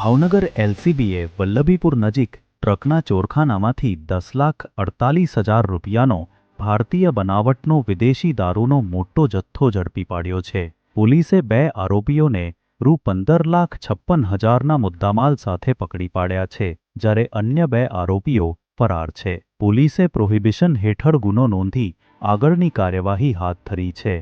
ભાવનગર એલસીબીએ વલ્લભીપુર નજીક ટ્રકના ચોરખાનામાંથી દસ લાખ અડતાલીસ હજાર રૂપિયાનો ભારતીય બનાવટનો વિદેશી દારૂનો મોટો જથ્થો ઝડપી પાડ્યો છે. પોલીસે બે આરોપીઓને રૂ પંદર લાખ છપ્પન હજારના મુદ્દામાલ સાથે પકડી પાડ્યા છે, જ્યારે અન્ય બે આરોપીઓ ફરાર છે. પોલીસે પ્રોહિબિશન હેઠળ ગુનો નોંધી આગળની કાર્યવાહી હાથ ધરી છે.